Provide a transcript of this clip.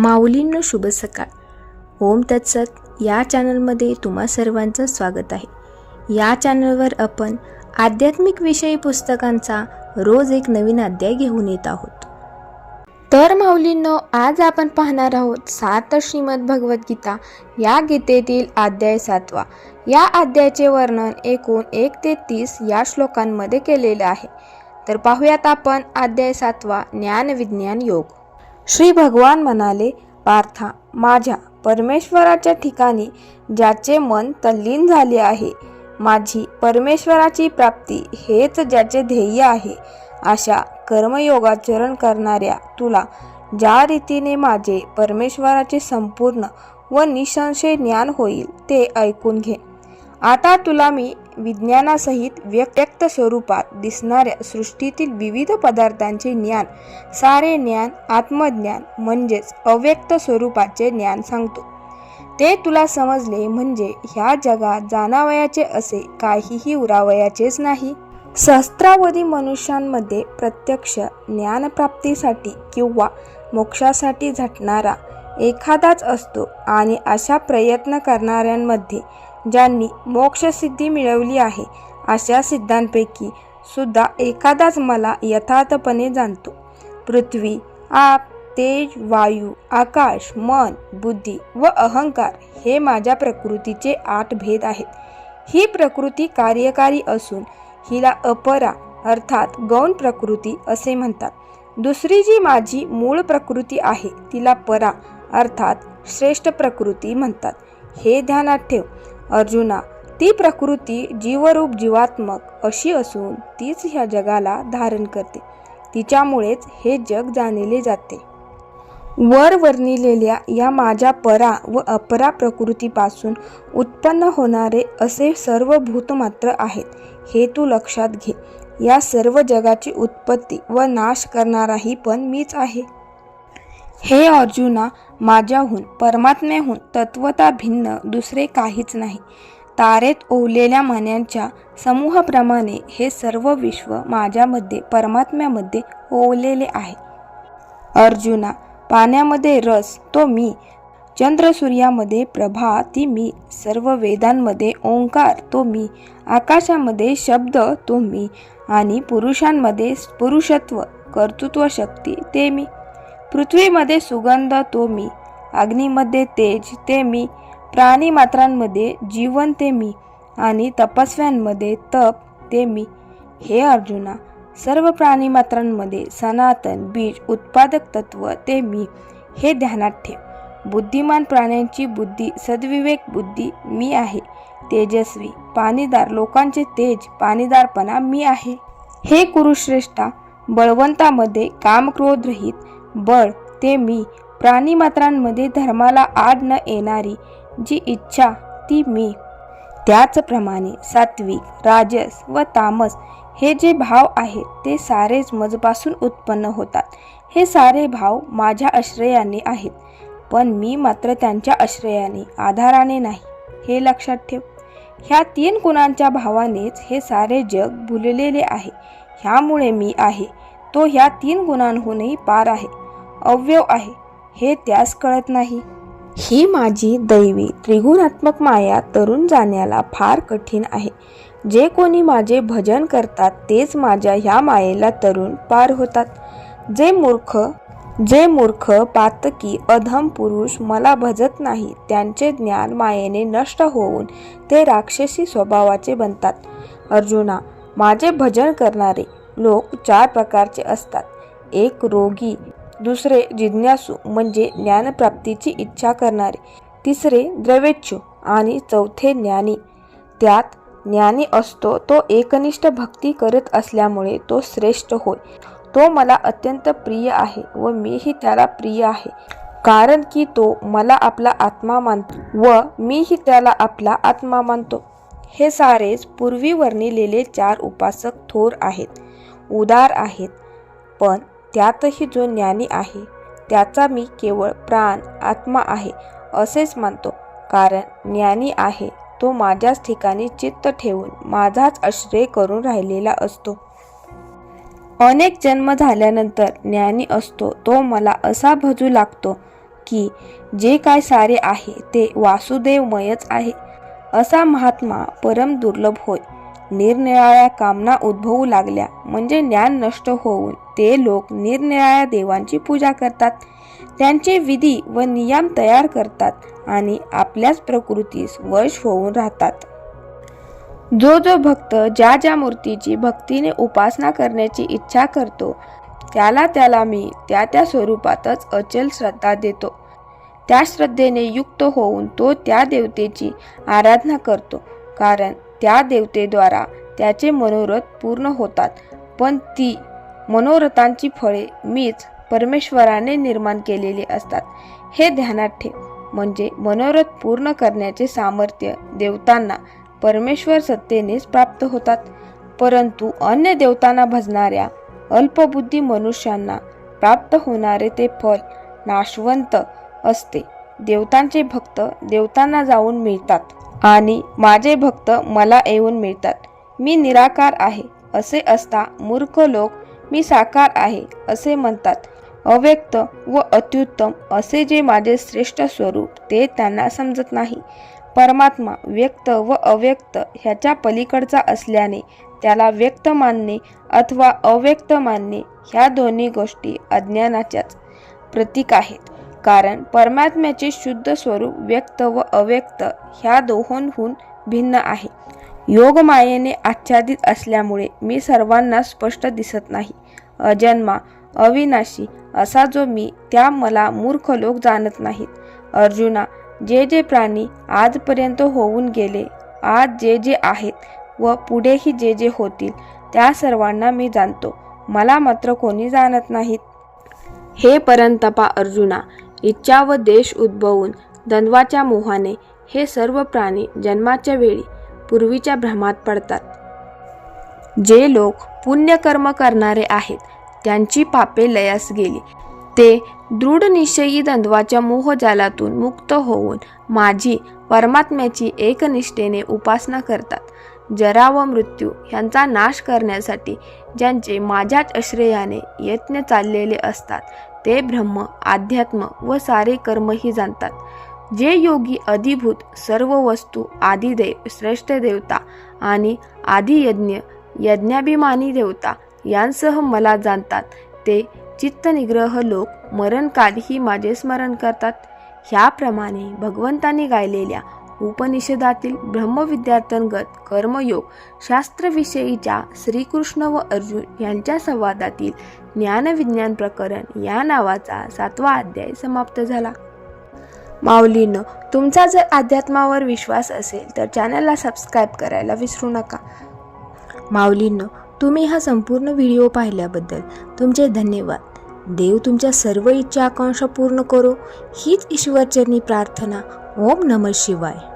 माऊलींनो शुभ सकाळ. ओम तत्सत. या चॅनलमध्ये तुम्हा सर्वांचं स्वागत आहे. या चॅनलवर आपण आध्यात्मिक विषयी पुस्तकांचा रोज एक नवीन अध्याय घेऊन येत आहोत. तर माऊलींनो आज आपण पाहणार आहोत सात श्रीमद भगवद्गीता या गीतेतील अध्याय सातवा. या अध्यायाचे वर्णन एकूण एक ते तीस या श्लोकांमध्ये केलेले आहे. तर पाहूयात आपण अध्याय सातवा ज्ञान विज्ञान योग. श्री भगवान म्हणाले पार्था माझ्या परमेश्वराच्या ठिकाणी ज्याचे मन तल्लीन झाले आहे माझी परमेश्वराची प्राप्ती हेच ज्याचे ध्येय आहे. अशा कर्मयोगाचरण करणाऱ्या तुला ज्या रीतीने माझे परमेश्वराचे संपूर्ण व निसंशय ज्ञान होईल ते ऐकून घे. आता तुला मी विज्ञानासहित व्यक्त स्वरूपात दिसणाऱ्या सृष्टीतील विविध पदार्थांचे ज्ञान सारे ज्ञान आत्मज्ञान म्हणजेच अव्यक्त स्वरूपाचे ज्ञान सांगतो. ते तुला समजले म्हणजे ह्या जगात जाणावयाचे असे काहीही उरावयाचेच नाही. सहस्त्रावधी मनुष्यांमध्ये प्रत्यक्ष ज्ञानप्राप्तीसाठी किंवा मोक्षासाठी झटणारा एखादाच असतो आणि अशा प्रयत्न करणाऱ्यांमध्ये ज्यांनी मोक्षसिद्धी मिळवली आहे अशा सिद्धांपैकी सुद्धा एखादाच मला यथार्थपणे जाणतो. पृथ्वी आप तेज वायू आकाश मन बुद्धी व अहंकार हे माझ्या प्रकृतीचे आठ भेद आहेत. ही प्रकृती कार्यकारी असून हिला अपरा अर्थात गौण प्रकृती असे म्हणतात. दुसरी जी माझी मूळ प्रकृती आहे तिला परा अर्थात श्रेष्ठ प्रकृती म्हणतात. हे ध्यानात ठेव. अर्जुना ती प्रकृती जीवरूप जीवात्मक अशी असून तीच ह्या जगाला धारण करते. तिच्यामुळेच हे जग जाणले जाते. वर वर्णिलेल्या या माझ्या परा व अपरा प्रकृतीपासून उत्पन्न होणारे असे सर्व भूत मात्र आहेत हे तू लक्षात घे. या सर्व जगाची उत्पत्ती व नाश करणाराही पण मीच आहे. हे अर्जुना माझ्याहून परमात्म्याहून तत्वता भिन्न दुसरे काहीच नाही. तारेत ओवलेल्या मण्यांच्या समूहाप्रमाणे हे सर्व विश्व माझ्यामध्ये परमात्म्यामध्ये ओवलेले आहे. अर्जुना पाण्यामध्ये रस तो मी. चंद्रसूर्यामध्ये प्रभा ती मी. सर्व वेदांमध्ये ओंकार तो मी. आकाशामध्ये शब्द तो मी. आणि पुरुषांमध्ये पुरुषत्व कर्तृत्व शक्ती ते मी. पृथ्वीमध्ये सुगंध तो मी अग्नीमध्ये तेज ते मी प्राणीमात्रांमध्ये जीवन ते मी आणि तपस्व्यांमध्ये तप ते मी. हे अर्जुना सर्व प्राणीमात्रांमध्ये सनातन बीज उत्पादक तत्व ते मी. हे ध्यानात ठेव. बुद्धिमान प्राण्यांची बुद्धी सद्विवेक बुद्धी मी आहे. तेजस्वी पाणीदार लोकांचे तेज पाणीदारपणा मी आहे. हे कुरुश्रेष्ठा बळवंतामध्ये कामक्रोधरहित बळ ते मी. प्राणीमात्रांमध्ये धर्माला आड न येणारी जी इच्छा ती मी. त्याचप्रमाणे सात्विक राजस व तामस हे जे भाव आहेत ते सारेच मजपासून उत्पन्न होतात. हे सारे भाव माझ्या आश्रयाने आहेत पण मी मात्र त्यांच्या आश्रयाने आधाराने नाही हे लक्षात ठेव. ह्या तीन गुणांच्या भावानेच हे सारे जग भुललेले आहे. ह्यामुळे मी आहे. तो ह्या तीन गुणांहूनही पार आहे. अव्यव आहे हे त्यास कळत नाही. ही माझी दैवी त्रिगुणात्मक माया तरुण जाण्याला फार कठीण आहे. जे कोणी माझे भजन करतात तेच माझ्या ह्या मायेला तरुण पार होतात. जे मूर्ख जे मूर्ख पातकी अधम पुरुष मला भजत नाही त्यांचे ज्ञान मायेने नष्ट होऊन ते राक्षसी स्वभावाचे बनतात. अर्जुना माझे भजन करणारे लोक चार प्रकारचे असतात. एक रोगी दुसरे जिज्ञासू म्हणजे ज्ञानप्राप्तीची इच्छा करणारे. तिसरे द्रवेच्छु आणि चौथे ज्ञानी. त्यात ज्ञानी असतो तो एकनिष्ठ भक्ती करत असल्यामुळे तो श्रेष्ठ होय. तो मला अत्यंत प्रिय आहे व मीही त्याला प्रिय आहे. कारण की तो मला आपला आत्मा मानतो व मीही त्याला आपला आत्मा मानतो. हे सारेच पूर्वी वर्णिलेले चार उपासक थोर आहेत. उदार आहेत पण त्यातही जो ज्ञानी आहे त्याचा मी केवळ प्राण आत्मा आहे असेच मानतो. कारण ज्ञानी आहे तो माझ्याच ठिकाणी चित्त ठेवून माझाच आश्रय करून राहिलेला असतो. अनेक जन्म झाल्यानंतर ज्ञानी असतो तो मला असा भजू लागतो की जे काय सारे आहे ते वासुदेवमयच आहे. असा महात्मा परम दुर्लभ होय. निरनिराळ्या कामना उद्भवू लागल्या. म्हणजे ज्ञान नष्ट होऊन ते लोक निरनिराळ्या देवांची पूजा करतात. त्यांचे विधी व नियम तयार करतात आणि आपल्याच प्रकृतीस वश होऊन राहतात. जो जो भक्त ज्या ज्या मूर्तीची भक्तीने उपासना करण्याची इच्छा करतो त्याला त्याला मी त्या त्या स्वरूपातच अचल श्रद्धा देतो. त्या श्रद्धेने युक्त होऊन तो त्या देवतेची आराधना करतो. कारण त्या देवतेद्वारा त्याचे मनोरथ पूर्ण होतात. पण ती मनोरथांची फळे मीच परमेश्वराने निर्माण केलेली असतात. हे ध्यानात ठेव. म्हणजे मनोरथ पूर्ण करण्याचे सामर्थ्य देवतांना परमेश्वर सत्तेनेच प्राप्त होतात. परंतु अन्य देवतांना भजणाऱ्या अल्पबुद्धी मनुष्यांना प्राप्त होणारे ते फल नाशवंत असते. देवतांचे भक्त देवतांना जाऊन मिळतात. आणि माझे भक्त मला येऊन मिळतात. मी निराकार आहे असे असता मूर्ख लोक मी साकार आहे असे म्हणतात. अव्यक्त व अत्युत्तम असे जे माझे श्रेष्ठ स्वरूप ते त्यांना समजत नाही. परमात्मा व्यक्त व अव्यक्त ह्याच्या पलीकडचा असल्याने त्याला व्यक्त मानणे अथवा अव्यक्त मानणे ह्या दोन्ही गोष्टी अज्ञानाच्याच प्रतीक आहेत. कारण परमात्म्याचे शुद्ध स्वरूप व्यक्त व अव्यक्त ह्या दोहोंहून भिन्न आहे. योगमायेने आच्छादित असल्यामुळे मी सर्वांना स्पष्ट दिसत नाही. अजन्मा अविनाशी असा जो मी त्या मला मूर्ख लोक जाणत नाहीत. अर्जुना जे जे प्राणी आजपर्यंत होऊन गेले आज जे जे आहेत व पुढेही जे जे होतील त्या सर्वांना मी जाणतो. मला मात्र कोणी जाणत नाहीत. हे परंतपा अर्जुना इच्छा व देश उद्भवून द्वंद्वाच्या मोहाने हे सर्व प्राणी जन्माच्या वेळी पूर्वीच्या भ्रमात पडतात. जे लोक पुण्यकर्म करणारे आहेत त्यांची पापे लयास गेली. ते दृढ निश्चयी द्वंद्वाच्या मोहजालातून मुक्त होऊन माझी परमात्म्याची एकनिष्ठेने उपासना करतात. जरा व मृत्यू यांचा नाश करण्यासाठी ज्यांचे माझ्याच आश्रयाने यत्न चाललेले असतात ते ब्रह्म अध्यात्म व सारे कर्मही जाणतात. जे योगी अधिभूत सर्व वस्तू आदिदेव श्रेष्ठ देवता आणि आदियज्ञ यज्ञाभिमानी देवता यांसह मला जाणतात. ते चित्तनिग्रह लोक मरणकालीही माझे स्मरण करतात. ह्याप्रमाणे भगवंतांनी गायलेल्या उपनिषदातील ब्रह्मविद्यार्थ्यांगत कर्मयोग शास्त्रविषयीच्या श्रीकृष्ण व अर्जुन यांच्या संवादातील ज्ञानविज्ञान प्रकरण या नावाचा सातवा अध्याय समाप्त झाला. माऊलीनं तुमचा जर अध्यात्मावर विश्वास असेल तर चॅनलला सबस्क्राईब करायला विसरू नका. माऊलीनं तुम्ही हा संपूर्ण व्हिडिओ पाहिल्याबद्दल तुमचे धन्यवाद. देव तुमच्या सर्व इच्छा आकांक्षा पूर्ण करो. हीच ईश्वरचरणी प्रार्थना. ओम नम शिवाय.